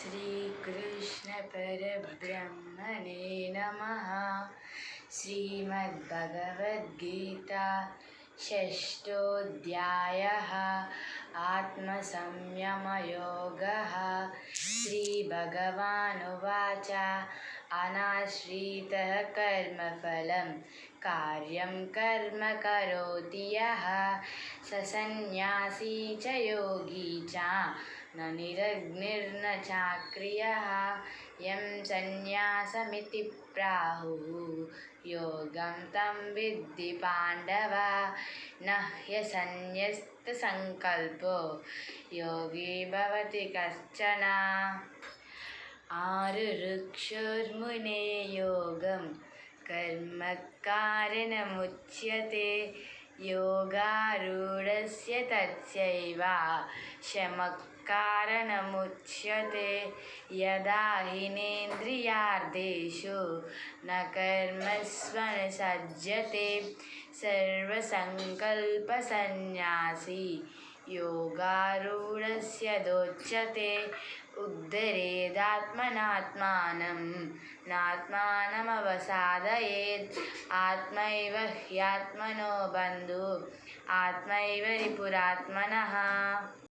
श्रीकृष्णपरब्रह्मणे नमः श्रीमद्भगवद्गीता षष्ठोऽध्यायः आत्मसंयमयोगः श्रीभगवानुवाच। अनाश्रितः कर्मफलं कार्यं कर्म करोति यः। स सन्न्यासी च योगी च न निरग्निर्न चाक्रियः। यं सन्न्यासमिति प्राहुः योगं तं विद्धि पाण्डव। न ह्यसन्न्यस्तसङ्कल्पो योगी भवति कश्चन आरुरुक्षोर्मुने योगं कर्म कारणमुच्यते योगारूढस्य तस्यैव शमः कारणमुच्यते यदा हिनेन्द्रियार्थेषु न कर्मस्वनुसज्जते सर्वसङ्कल्पसन्न्यासी योगारूढस्य दोच्यते उद्धरेदात्मनात्मानं। नात्मानमवसादयेत्। आत्मैव ह्यात्मनो बन्धुः। आत्मैव रिपुरात्मनः